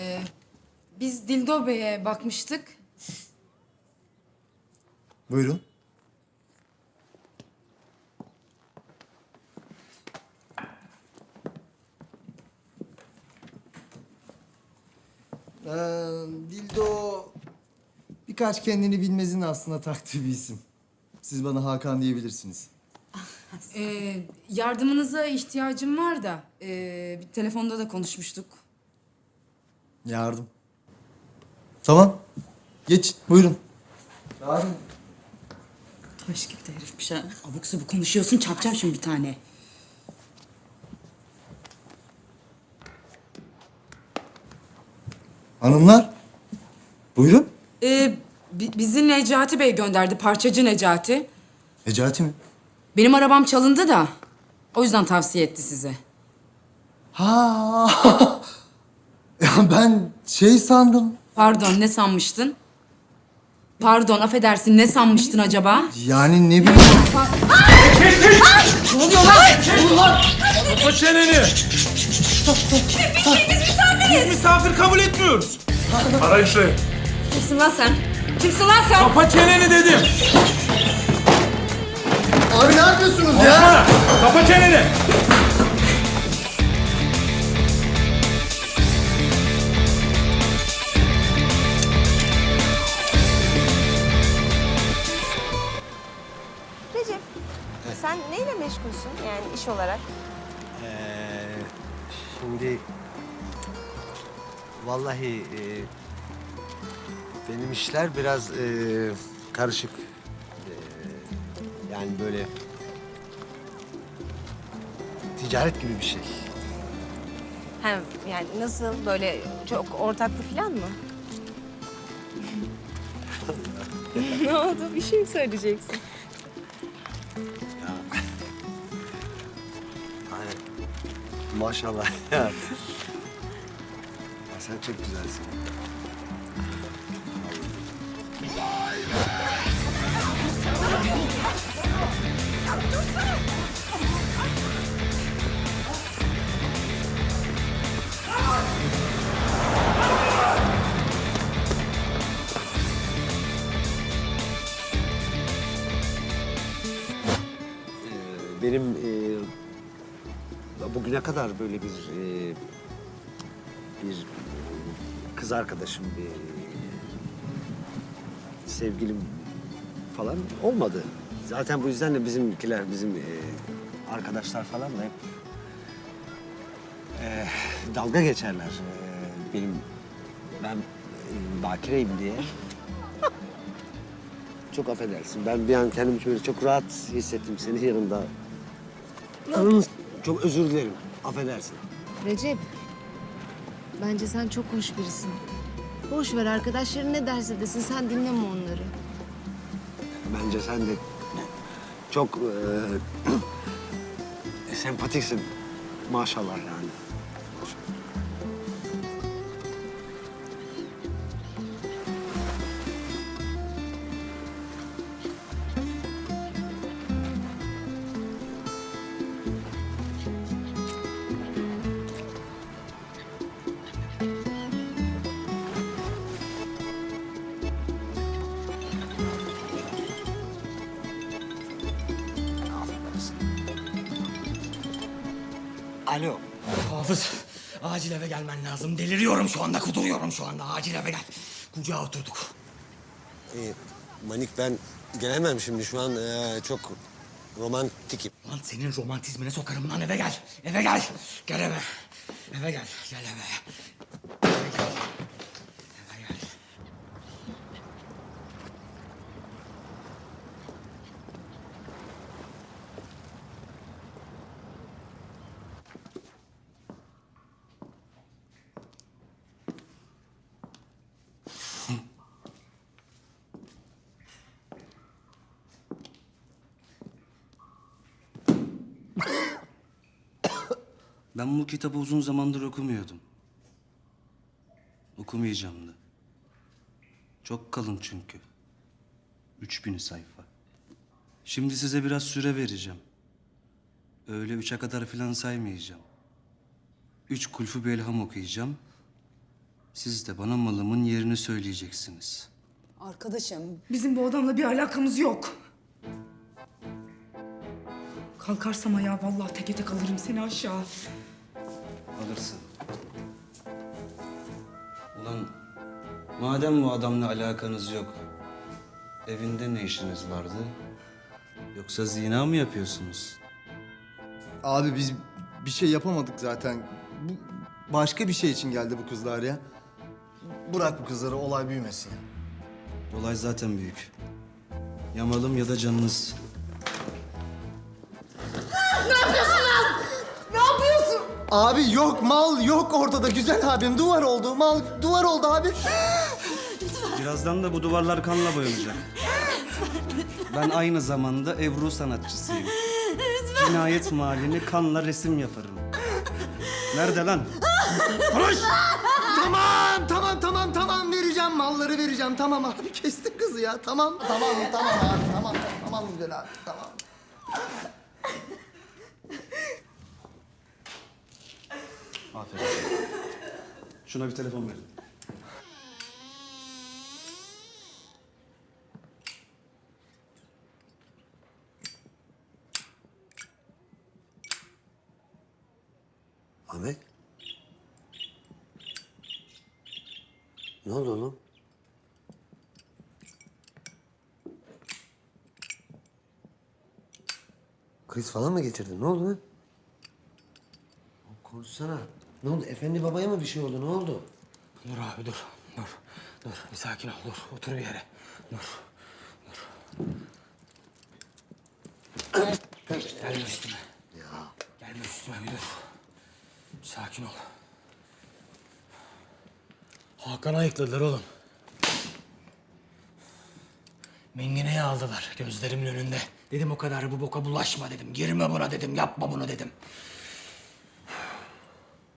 Ee, biz Dildo Bey'e bakmıştık. Buyurun. Ee, Dildo birkaç kendini bilmezin aslında taktığı bir isim. Siz bana Hakan diyebilirsiniz. Ee, yardımınıza ihtiyacım var da ee, bir telefonda da konuşmuştuk. Yardım. Tamam. Geç buyurun. Yardım. Taş gibi de herifmiş ha. Abuk sabuk konuşuyorsun çarpacağım şimdi bir tane. Hanımlar. Buyurun. Ee, bi- bizi Necati Bey gönderdi, parçacı Necati. Necati mi? Benim arabam çalındı da o yüzden tavsiye etti size. Ha. ya ben şey sandım. Pardon ne sanmıştın? Pardon affedersin ne sanmıştın acaba? Yani ne bileyim. Ne oluyor lan? Kapa çeneni. Biz misafir kabul etmiyoruz. Ara işte. Kimsin lan sen? Kimsin lan sen? Kapa çeneni dedim. Abi ne yapıyorsunuz ya? Kapa çeneni. Meşgulsün yani iş olarak? Ee, şimdi vallahi e, benim işler biraz e, karışık. E, yani böyle ticaret gibi bir şey. Hem yani nasıl böyle çok ortaklı falan mı? ne oldu? Bir şey mi söyleyeceksin? Maşallah ya. ya sen çok güzelsin. Ee, benim e, bugüne kadar böyle bir e, bir kız arkadaşım, bir sevgilim falan olmadı. Zaten bu yüzden de bizimkiler, bizim e, arkadaşlar falan da hep e, dalga geçerler. E, benim ben e, bakireyim diye. Çok affedersin. Ben bir an kendimi çok rahat hissettim senin yanında. Çok özür dilerim. Affedersin. Recep, bence sen çok hoş birisin. Boş ver arkadaşların ne derse desin sen dinleme onları. Bence sen de çok e, sempatiksin. Maşallah yani. Alo. Hafız, acil eve gelmen lazım. Deliriyorum şu anda, kuduruyorum şu anda. Acil eve gel. Kucağa oturduk. Ee, Manik ben gelemem şimdi şu an e, çok romantikim. Lan senin romantizmine sokarım lan eve gel. Eve gel. Gel eve. Eve gel. Gel. Eve Ben bu kitabı uzun zamandır okumuyordum. Okumayacağım da. Çok kalın çünkü. 3000 sayfa. Şimdi size biraz süre vereceğim. Öyle üçe kadar filan saymayacağım. Üç kulfu bir elham okuyacağım. Siz de bana malımın yerini söyleyeceksiniz. Arkadaşım Bizim bu adamla bir alakamız yok. Kalkarsam ayağa vallahi teke tek alırım seni aşağı. Alırsın. Ulan madem bu adamla alakanız yok, evinde ne işiniz vardı? Yoksa zina mı yapıyorsunuz? Abi biz bir şey yapamadık zaten. Bu başka bir şey için geldi bu kızlar ya. Bırak bu kızları olay büyümesin. Olay zaten büyük. Ya malım ya da canınız. Abi yok mal yok ortada güzel abim duvar oldu mal duvar oldu abi. Birazdan da bu duvarlar kanla boyanacak. Ben aynı zamanda Ebru sanatçısıyım. Cinayet mahallini kanla resim yaparım. Nerede lan? Konuş! Tamam tamam tamam tamam vereceğim malları vereceğim tamam abi kestik kızı ya tamam tamam tamam abi tamam tamam güzel abi tamam. Aferin. Şuna bir telefon verin. Ahmet. Ne oldu oğlum? Kriz falan mı getirdin? Ne oldu? Konuşsana. Ne oldu? Efendi babaya mı bir şey oldu? Ne oldu? Dur abi dur. Dur. Dur. Bir sakin ol. Dur. Otur bir yere. Dur. Dur. Gelme üstüme. Ya Gelme üstüme bir dur. Sakin ol. Hakan'ı ayıkladılar oğlum. Mengine'yi aldılar gözlerimin önünde. Dedim o kadar bu boka bulaşma dedim. Girme buna dedim. Yapma bunu dedim.